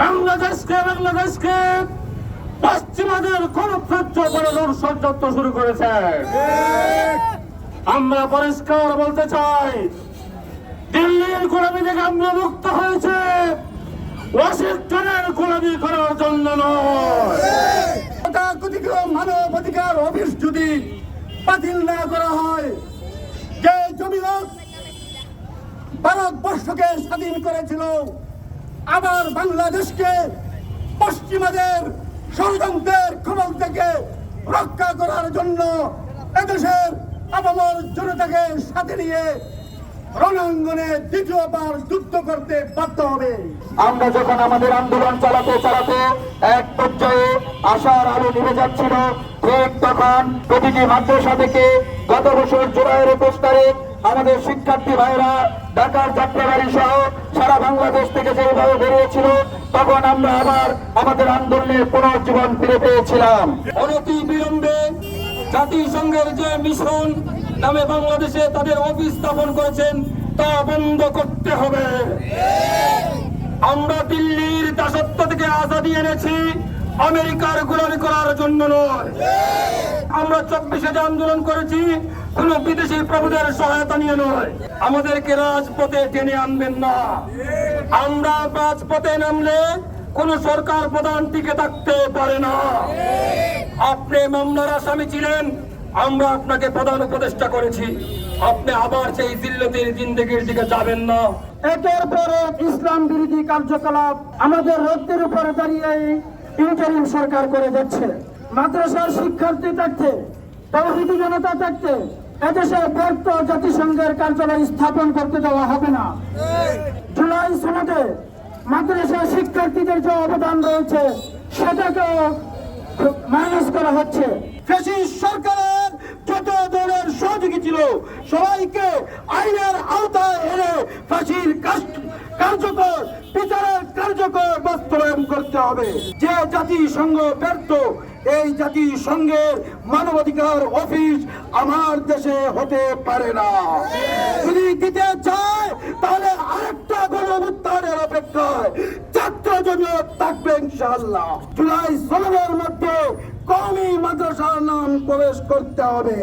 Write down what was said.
বাংলাদেশকে পশ্চিমাদের শুরু করেছে। আমরা পরিষ্কার বলতে চাই দিল্লির গোলামি থেকে আমরা মুক্ত হয়েছে। ওয়াশিংটনের করার জন্য নয়। অফিস যদি বাতিল না করা হয়, যে ভারতবর্ষকে স্বাধীন করেছিল, আবার বাংলাদেশকে পশ্চিমাদের ষড়যন্ত্রের কবল থেকে রক্ষা করার জন্য এদেশের আপামর জনতাকে সাথে নিয়ে রণাঙ্গনে দ্বিতীয়বার যুদ্ধ করতে বাধ্য হবে। আমরা যখন আমাদের আন্দোলন চালাতে চালাতে এক পর্যায়ে আশার আলো নিভে যাচ্ছিল ঠিক তখন প্রতিটি মাদ্রাসা থেকে গত বছর জুলাইয়ের একুশ তারিখ আমাদের শিক্ষার্থী ভাইরা ঢাকার যাত্রাবাড়ি সহ সারা বাংলাদেশ থেকে যেভাবে বেরিয়েছিল তখন আমরা আবার আমাদের আন্দোলনের পুনর্জীবন ফিরে পেয়েছিলাম। অনতি বিলম্বে জাতিসংঘের যে মিশন নামে বাংলাদেশে তাদের অফিস স্থাপন করেছেন, তা বন্ধ করতে হবে। আমরা দিল্লির দাসত্ব থেকে আজাদি এনেছি, আমেরিকার গোলামি করার জন্য নয়। আমরা চব্বিশে যে আন্দোলন করেছি, কোন বিদেশি প্রভুদের সহায়তা নিয়ে নয়। আমাদেরকে রাজপথে টেনে আনবেন না। আমরা রাজপথে নামলে কোন সরকার প্রধান টিকে থাকতে পারে না। আপনি মামলার আসামি ছিলেন আমরা আপনাকে প্রধান উপদেষ্টা করেছি। আপনি আবার সেই জিল্লতির জিন্দগির দিকে যাবেন না। একের পর এক ইসলাম বিরোধী কার্যকলাপ আমাদের রক্তের উপরে দাঁড়িয়ে ইন্টারিম সরকার করে যাচ্ছে। মাদ্রাসার শিক্ষার্থী থাকতে তৌহিদি জনতা থাকতে এদেশে ব্যর্থ জাতিসংঘের কার্যালয় স্থাপন করতে দেওয়া হবে না। জুলাই সনদে মাদ্রাসা শিক্ষার্থীদের যে অবদান রয়েছে সেটাকেও মাইনাস করা হচ্ছে। সরকারের যত দলের সহযোগী ছিল। সবাইকে আইনের আওতায় এনে ফাঁসির কার্যকর, বিচারের কার্যকর বাস্তবায়ন করতে হবে। যে জাতিসংঘ ব্যর্থ, এই জাতিসংঘের মানবাধিকার অফিস আমার দেশে হতে পারে না। যদি দিতে চায়, তাহলে আরেকটা গণঅভ্যুত্থানের অপেক্ষায় ছাত্র জমিয়ত থাকবে ইনশাআল্লাহ। জুলাই ষোলোর মধ্যে কমই নাম প্রবেশ করতে হবে।